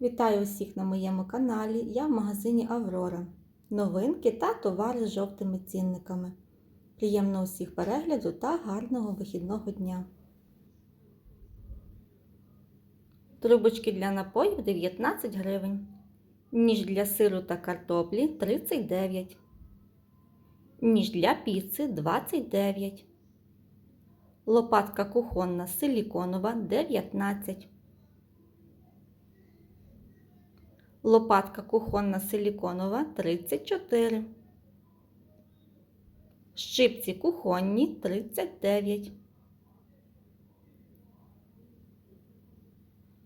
Вітаю усіх на моєму каналі. Я в магазині Аврора. Новинки та товари з жовтими цінниками. Приємного усіх перегляду та гарного вихідного дня. Трубочки для напоїв 19 гривень. Ніж для сиру та картоплі 39. Ніж для піци 29. Лопатка кухонна силіконова 19. Лопатка кухонна силіконова 34. Щипці кухонні 39.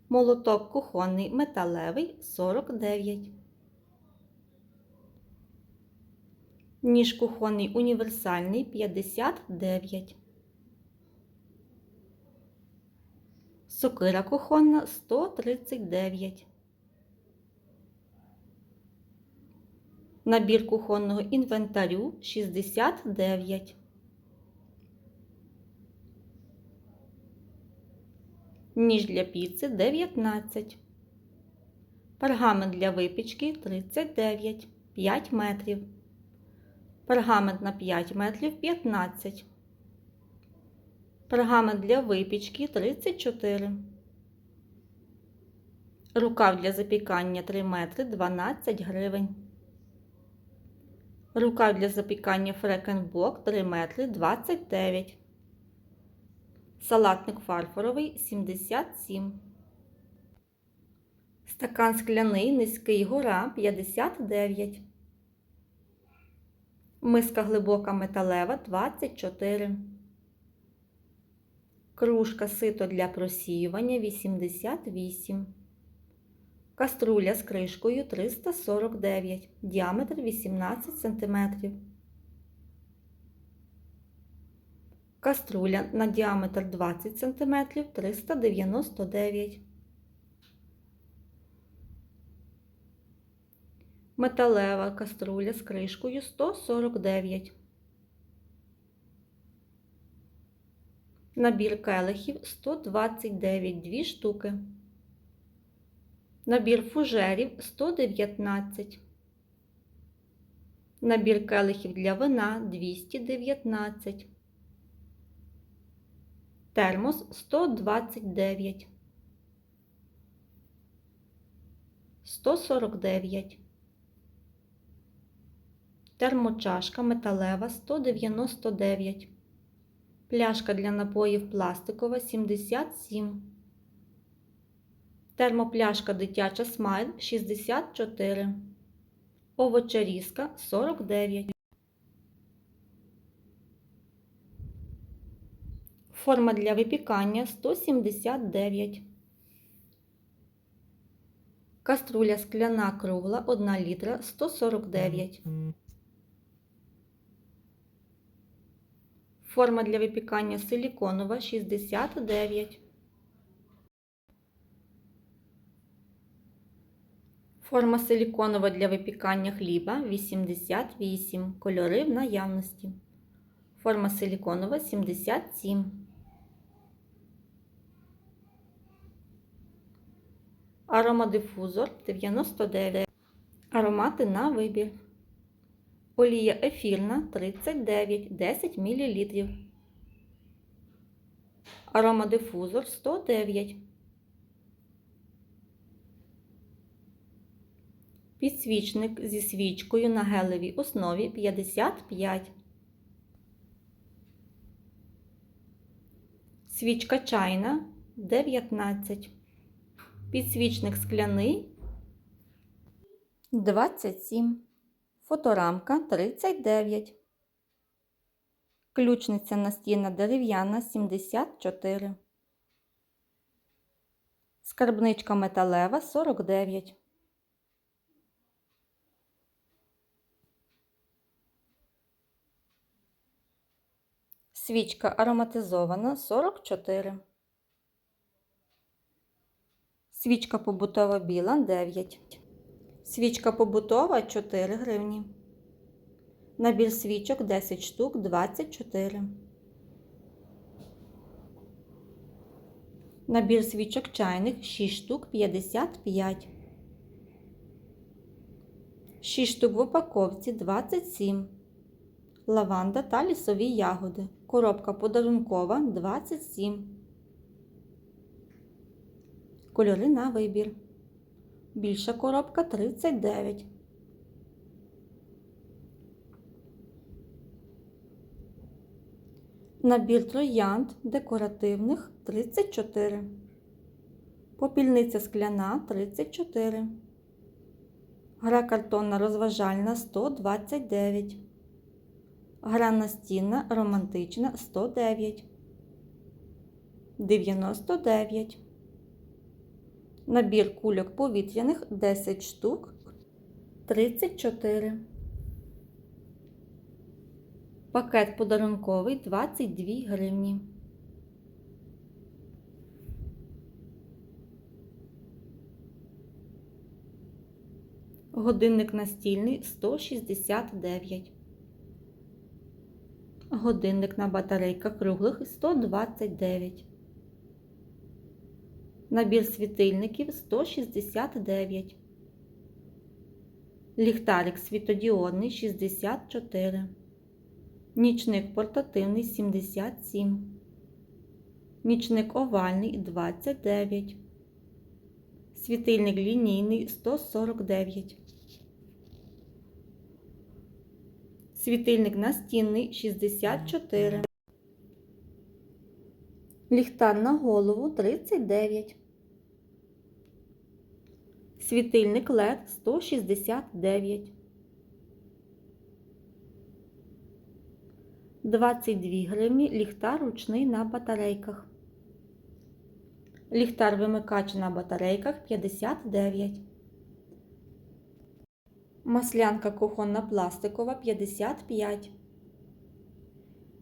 Молоток кухонний металевий 49. Ніж кухонний універсальний 59. Сокира кухонна 139. Набір кухонного інвентарю 69. Ніж для піци 19. Пергамент для випічки 39 5 метрів. Пергамент на 5 метрів 15. Пергамент для випічки 34. Рукав для запікання 3 метри 12 гривень. Рукав для запікання фрекенблок 3 метри 29. Салатник фарфоровий 77. Стакан скляний низький гора 59. Миска глибока металева 24. Кружка сито для просіювання 88. Каструля з кришкою 349, діаметр 18 см. Каструля на діаметр 20 см 399. Металева каструля з кришкою 149. Набір келихів 129 2 штуки. Набір фужерів 119. Набір келихів для вина 219. Термос 129. 149. Термочашка металева 199. Пляшка для напоїв пластикова 77. Термопляшка дитяча смайл 64. Овочерізка 49. Форма для випікання 179. Каструля скляна кругла 1 літра 149. Форма для випікання силіконова 69. Форма силіконова для випікання хліба 88. Кольори в наявності. Форма силіконова 77. Аромадифузор 99. Аромати на вибір. Олія ефірна 39 10 мл. Аромадифузор 109. Підсвічник зі свічкою на гелевій основі 55. Свічка чайна 19. Підсвічник скляний 27. Фоторамка 39. Ключниця настінна дерев'яна 74. Скарбничка металева 49. Свічка ароматизована 44. Свічка побутова біла 9. Свічка побутова 4 гривні. Набір свічок 10 штук 24. Набір свічок чайних 6 штук 55. 6 штук в упаковці 27. Лаванда та лісові ягоди. Коробка подарункова 27. Кольори на вибір. Більша коробка 39. Набір троянд декоративних 34. Попільниця скляна 34. Гра картонна розважальна 129. Гра настінна романтична 109. 99. Набір кульок повітряних 10 штук 34. Пакет подарунковий 22 гривні. Годинник настільний 169. Годинник на батарейках круглих 129. Набір світильників 169. Ліхтарик світодіодний 64. Нічник портативний 77. Нічник овальний 29. Світильник лінійний 149. Світильник настінний 64. Ліхтар на голову 39. Світильник LED 169. 22 гривні ліхтар ручний на батарейках. Ліхтар вимикач на батарейках 59. Маслянка кухонна пластикова 55.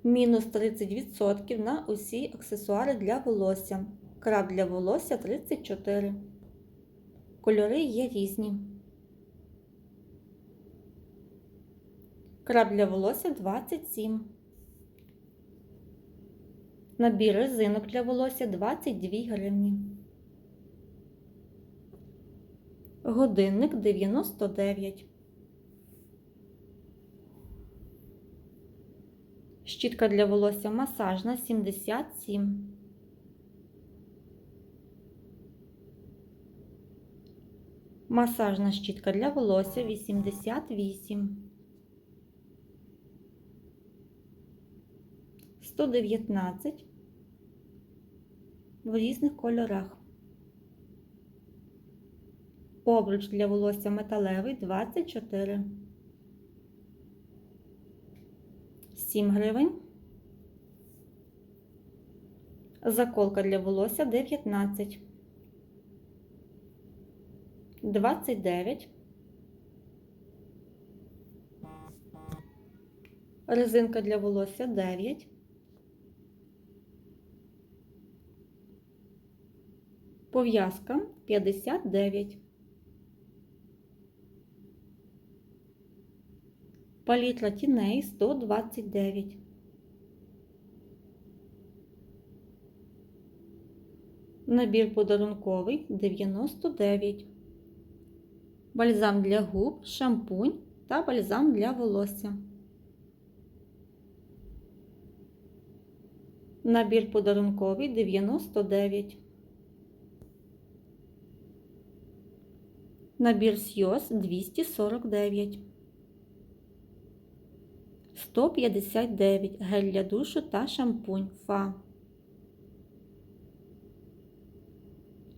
Мінус 30% на усі аксесуари для волосся. Краб для волосся 34. Кольори є різні. Краб для волосся 27. Набір резинок для волосся 22 гривні. Годинник 99. Щітка для волосся масажна 77. Масажна щітка для волосся 88. 119 в різних кольорах. Обруч для волосся металевий 24. 7 гривень. Заколка для волосся 19. 29. Резинка для волосся 9. Пов'язка 59. Палітра тіней 129. Набір подарунковий 99. Бальзам для губ, шампунь та бальзам для волосся. Набір подарунковий 99. Набір Сйоз 249. 159 гель для душу та шампунь Фа.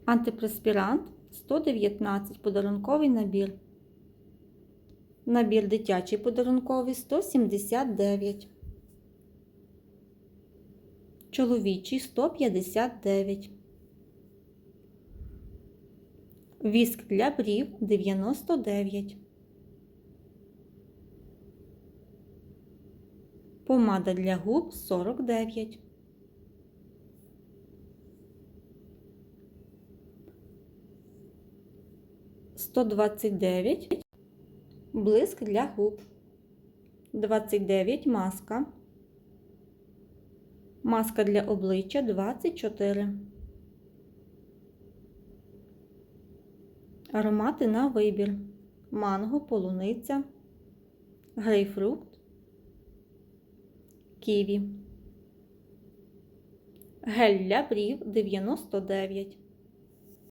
Антипреспірант 119 подарунковий набір. Набір дитячий подарунковий 179. Чоловічий 159. Віск для брів 99. Помада для губ 49. Сто двадцять дев'ять. Блиск для губ. Двадцять дев'ять маска. Маска для обличчя 24. Аромати на вибір. манго, полуниця, грейпфрукт, ківі. Гель для брів 99.